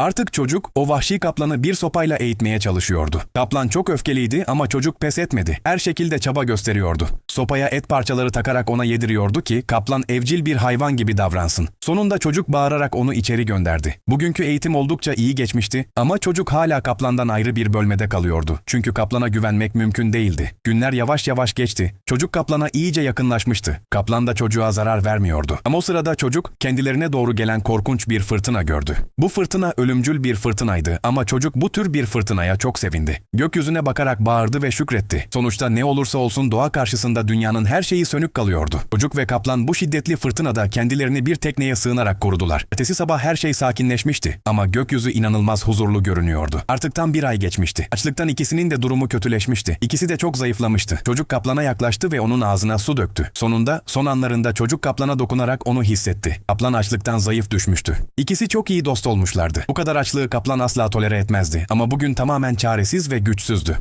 Artık çocuk o vahşi kaplanı bir sopayla eğitmeye çalışıyordu. Kaplan çok öfkeliydi ama çocuk pes etmedi. Her şekilde çaba gösteriyordu. Sopaya et parçaları takarak ona yediriyordu ki kaplan evcil bir hayvan gibi davransın. Sonunda çocuk bağırarak onu içeri gönderdi. Bugünkü eğitim oldukça iyi geçmişti ama çocuk hala kaplandan ayrı bir bölmede kalıyordu. Çünkü kaplana güvenmek mümkün değildi. Günler yavaş yavaş geçti. Çocuk kaplana iyice yakınlaşmıştı. Kaplan da çocuğa zarar vermiyordu. Ama o sırada çocuk kendilerine doğru gelen korkunç bir fırtına gördü. Bu fırtına ölümcül bir fırtınaydı ama çocuk bu tür bir fırtınaya çok sevindi. Gökyüzüne bakarak bağırdı ve şükretti. Sonuçta ne olursa olsun doğa karşısında dünyanın her şeyi sönük kalıyordu. Çocuk ve kaplan bu şiddetli fırtınada kendilerini bir tekneye sığınarak korudular. Ertesi sabah her şey sakinleşmişti ama gökyüzü inanılmaz huzurlu görünüyordu. Artık tam bir ay geçmişti. Açlıktan ikisinin de durumu kötüleşmişti. İkisi de çok zayıflamıştı. Çocuk kaplana yaklaştı ve onun ağzına su döktü. Sonunda son anlarında çocuk kaplana dokunarak onu hissetti. Kaplan açlıktan zayıf düşmüştü. İkisi çok iyi dost olmuşlardı. Bu kadar açlığı kaplan asla tolere etmezdi ama bugün tamamen çaresiz ve güçsüzdü.